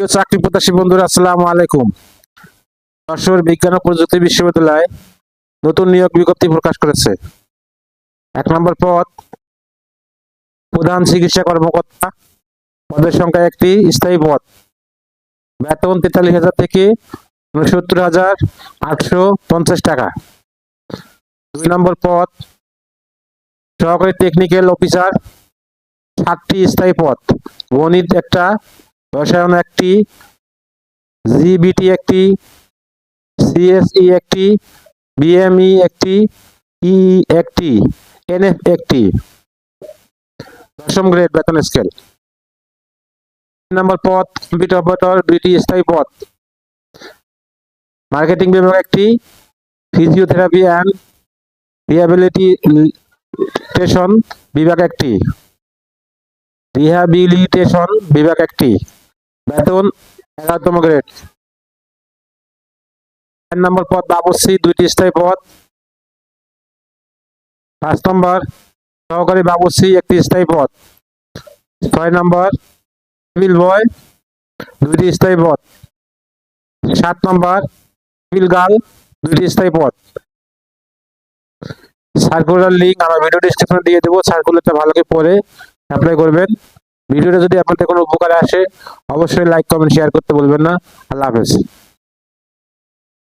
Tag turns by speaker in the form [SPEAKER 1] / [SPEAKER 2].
[SPEAKER 1] চাকরি প্রত্যাশী বন্ধুরা, আসসালামু আলাইকুম। যশোর বিজ্ঞান ও প্রযুক্তি বিশ্ববিদ্যালয় নতুন নিয়োগ বিজ্ঞপ্তি প্রকাশ করেছে। এক নম্বর পদ, প্রধান চিকিৎসা কর্মকর্তা পদের সংখ্যা একটি, স্থায়ী পদ। বেতন তেতাল্লিশ হাজার থেকে উনসত্তর হাজার আটশো পঞ্চাশ টাকা। দুই নম্বর পদ, সহকারী টেকনিক্যাল অফিসার সাতটি স্থায়ী পদ। গণিত একটা রসায়ন একটি জিবিটি একটি সিএসই একটি বিএমই একটি ই একটি এনএফ একটি। দশম গ্রেড বেতন স্কেল নম্বর পদ কম্পিউটার অপারেটর দুইটি স্থায়ী পদ। মার্কেটিং বিভাগ একটি ফিজিওথেরাপি অ্যান্ড রিহ্যাবিলিটেশন বিভাগ একটি। রিহ্যাবিলিটেশন বিভাগ একটি। বেতন এগারোতম গ্রেড চার নম্বর পদ বাবুসি দুইটি স্থায়ী পদ। পাঁচ নম্বর সহকারী বাবুসি একটি স্থায়ী পদ। ছয় নম্বর টেবিল বয় দুইটি স্থায়ী পদ। সাত নম্বর টেবিল গার্ল দুইটি স্থায়ী পদ। সার্কুলার লিঙ্ক আমার ভিডিও ডিসক্রিপশনে দিয়ে দেবো। সার্কুলারটা ভালো করে পড়ে অ্যাপ্লাই করবেন। ভিডিওটা যদি আপনাদের কোনো উপকারে আসে, অবশ্যই লাইক কমেন্ট শেয়ার করতে বলবেন না। আল্লাহ হাফেজ।